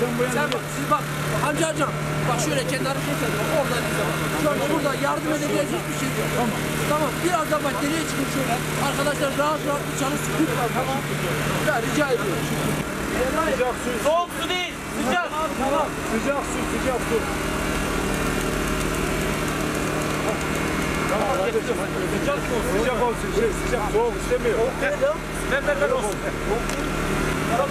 Sen bak, siz bak. Amca hocam, bak şöyle kenarı kesin. Oradan bize bak. Şu anda burada yardım edebileceğiz hiçbir şey yok. Tamam. Tamam, biraz da bak geriye çıkın şöyle. Arkadaşlar rahat rahat bir çalışsın. Tamam. Ya rica ediyorum. Sıcak su. Soğuk su değil, sıcak. Tamam. Sıcak su, sıcak su. Tamam, kardeşim. Sıcak su olsun. Sıcak olsun. Şey, sıcak, soğuk istemiyor. Ver ver ver olsun. Tamam.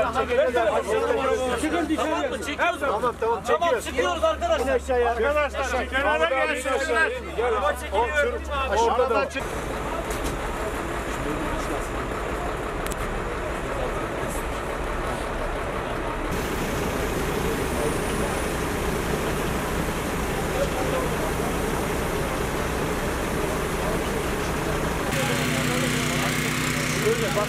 arkadaşlar çekebilirler. Çıkın dışarı. Tamam tamam çekiyoruz. Tamam çıkıyoruz arkadaşlar. aşağıya. Arkadaşlar kenara gelin. Araba çekiliyor. Aşağıdan çık. Böyle bak.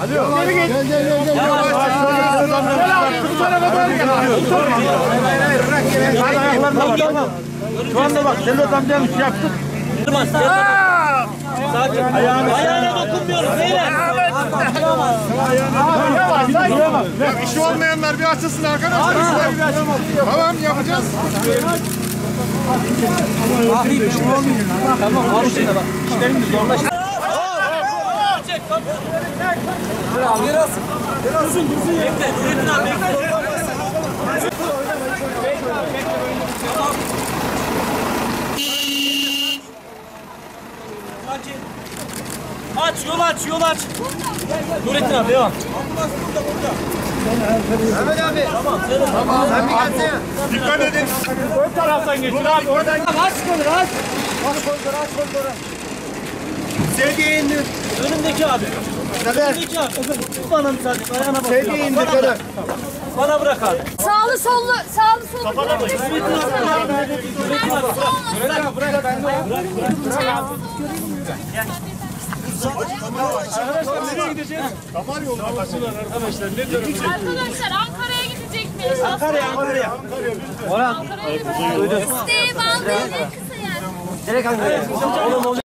Alo. Gel gel gel gel. gel. Yavaş yavaş. Bu tarafa doğru gel. Hayır hayır bırak gel. Hayır ayaklarına bak. Tamam. Şu anda bak Devlet amcanın şey yaptık. Durmaz. Sakin. Ayağına, ayağına dokunmuyoruz beyler. Yavaş, yavaş. İşi olmayanlar bir açılsın arkadaşlar. Tamam yapacağız. Ahri bir şey olmuyor. Tamam, konuşun da bak. İşlerimiz zorlaştı. Biraz, biraz. Dursun, dursun ya. Bekle, Nurettin abi bekle. Bekle, bekle. Tamam. Aç, yol aç, yol aç. Nurettin abi devam. Ambulans burada, burada. Mehmet abi. Tamam. Tamam. Sen bir gelsene. Dikkat edin. Ön taraftan geçin abi. Oradan. Aç kolları aç. Aç kolları aç kolları. Sevdiğe indir. Önümdeki abi. Kadar. Abi. Bana müsaade. Ayağına bak. Sevdiğe indir kadar. Bana bırak abi. Sağlı sollu. Sağlı sollu. Kafana bak. Bırak bırak. Bırak bırak. Bırak bırak. Gel. Arkadaşlar nereye gideceğiz? Damar yolu arkadaşlar. Ne tarafa? Arkadaşlar Ankara'ya gidecek miyiz? Ankara'ya Ankara'ya. Orhan. Ankara'ya gideceğiz. İsteği bağlı kısa yani. Direkt Ankara'ya.